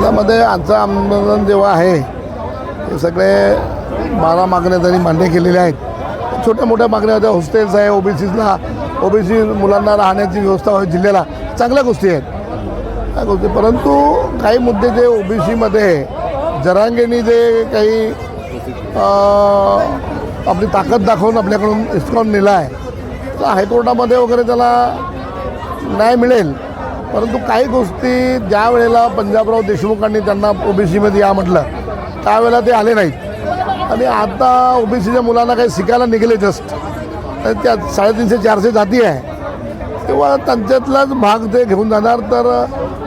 त्यामध्ये आजचं आंदोलन जेव्हा आहे हे सगळे बारा मागण्या त्यांनी मान्य केलेल्या आहेत. छोट्या मोठ्या मागण्या होत्या. हॉस्टेल्स आहे ओबीसीला ओबीसी मुलांना राहण्याची व्यवस्था व्हावी जिल्ह्याला. चांगल्या गोष्टी आहेत. त्या गोष्टी परंतु काही मुद्दे जे ओबीसीमध्ये जरांगेनी जे काही आपली ताकद दाखवून आपल्याकडून इस्कॉन नेला आहे तर हायकोर्टामध्ये वगैरे त्याला न्याय मिळेल. परंतु काही गोष्टी ज्या वेळेला पंजाबराव देशमुखांनी त्यांना ओबीसीमध्ये या म्हटलं त्यावेळेला ते आले नाहीत. आणि आता ओबीसीच्या मुलांना काही शिकायला निघाले जस्ट तर त्या साडेतीनशे चारशे जाती आहे. तेव्हा त्यांच्यातलाच भाग ते घेऊन जाणार तर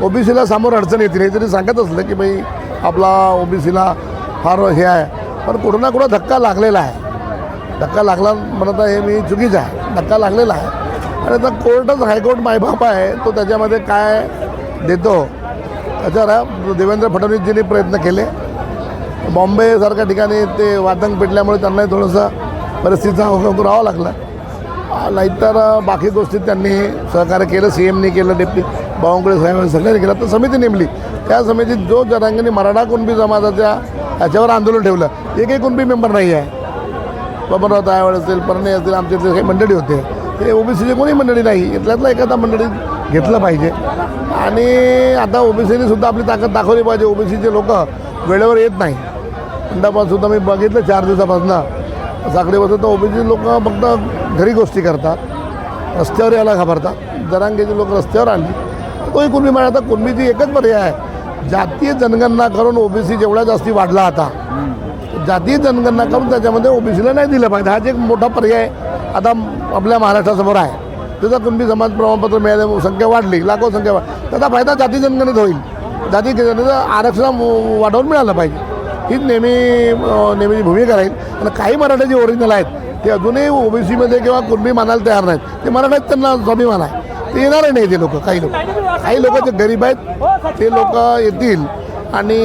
ओबीसीला समोर अडचण येते. नाही तरी सांगत असलं की भाई आपला ओबीसीला फार हे आहे. पण कुठं ना कुठं धक्का लागलेला आहे. धक्का लागला म्हणत आहे मी चुकीचं आहे. धक्का लागलेला आहे. आणि आता कोर्टच हायकोर्ट मायबाप आहे तो त्याच्यामध्ये काय देतो? त्याच्यावर देवेंद्र फडणवीसजींनी प्रयत्न केले. बॉम्बेसारख्या ठिकाणी ते वादंग पेटल्यामुळे त्यांनाही थोडंसं परिस्थितीचा अवघड राहावं लागला. नाहीतर बाकी गोष्टीत त्यांनी सहकार्य केलं सी एमनी केलं डेप्टी बावनकुळे साहेबांनी सगळ्यांनी केलं. तर समिती नेमली. त्या समितीत जो जरांगणी मराठा कुणबी समाजाच्या ह्याच्यावर आंदोलन ठेवलं एकही कुणबी मेंबर नाही आहे. बबनराव तायवड असतील परणे असतील आमच्या इथले काही मंडळी होते. हे ओबीसीची कोणी मंडळी नाही इथल्यातला एखादा मंडळी घेतलं पाहिजे. आणि आता ओबीसीने सुद्धा आपली ताकद दाखवली पाहिजे ओबीसीचे लोक वेळेवर येत नाही. सुद्धा मी बघितलं चार दिवसापासून. साखळी बसत तर ओबीसी लोक फक्त घरी गोष्टी करतात रस्त्यावर यायला घाबरतात. जरांगेचे लोक रस्त्यावर आणली तोही कुणबी मला आता कुणबीची एकच पर्याय आहे. जातीय जनगणना करून ओबीसी जेवढा जास्ती वाढला आता जातीय जनगणना करून त्याच्यामध्ये ओबीसीला नाही दिलं पाहिजे. हाच एक मोठा पर्याय आता आपल्या महाराष्ट्रासमोर आहे. त्याचा कुणबी समाज प्रमाणपत्र मिळाले संख्या वाढली लाखो संख्या वाढ त्याचा फायदा जाती जनगणनेत होईल. जाती जनगणनेचं आरक्षण वाढवून मिळालं पाहिजे. हीच नेहमी नेहमीची भूमिका राहील. आणि काही मराठा जे ओरिजिनल आहेत ते अजूनही ओबीसीमध्ये किंवा कुणबी मानायला तयार नाहीत. ते मराठात त्यांना स्वाभिमान आहे. ते येणारही नाही ते लोक? काही लोक. काही लोक जे गरीब आहेत ते लोक येतील आणि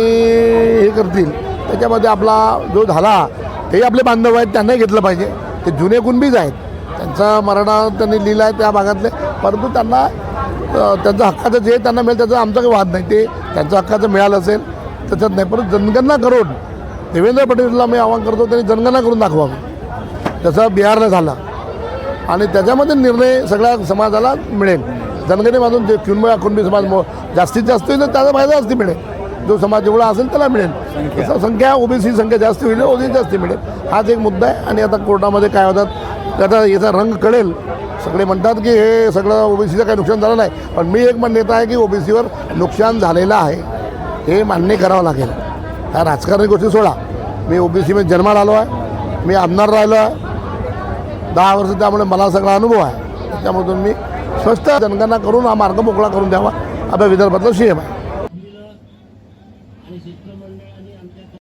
हे करतील. त्याच्यामध्ये आपला जो झाला तेही आपले बांधव आहेत त्यांनाही घेतलं पाहिजे. ते जुने कुणबीच आहेत. त्यांचा मराठा त्यांनी लिहिला आहे त्या भागातले. परंतु त्यांना अ, त्यांचं हक्काचं जे त्यांना मिळेल त्याचा आमचा काही वाद नाही. ते त्यांचं हक्काचं मिळालं असेल त्याच्यात नाही. परंतु जनगणना करून देवेंद्र फडणवीसला मी आवाहन करतो त्यांनी जनगणना करून दाखवावी. तसं बिहारला झाला. आणि त्याच्यामध्ये निर्णय सगळ्या समाजाला मिळेल. जनगणनेमधून जे कुणबी कुणबी समाज मो- जास्तीत जास्त होईल तर त्याचा फायदा जास्ती मिळेल. जो समाज जेवढा असेल त्याला मिळेल. तसं संख्या ओबीसी संख्या जास्त होईल ओबीसी जास्ती मिळेल. हाच एक मुद्दा आहे. आणि आता कोर्टामध्ये काय होतात त्याचा याचा रंग कळेल. सगळे म्हणतात की हे सगळं ओबीसीचं काही नुकसान झालं नाही. पण मी एक म्हणणं येत आहे की ओबीसीवर नुकसान झालेलं आहे. हे मान्य करावं लागेल. ह्या राजकारणी गोष्टी सोडा. मी ओबीसीमध्ये जन्माला आलो आहे. मी आमदार राहिलो आहे. दहा वर्ष त्यामुळे मला सगळा अनुभव आहे. त्याच्यामधून मी स्पष्ट जनगणना करून हा मार्ग मोकळा करून द्यावा. आपल्या विदर्भातला सी एम आहे.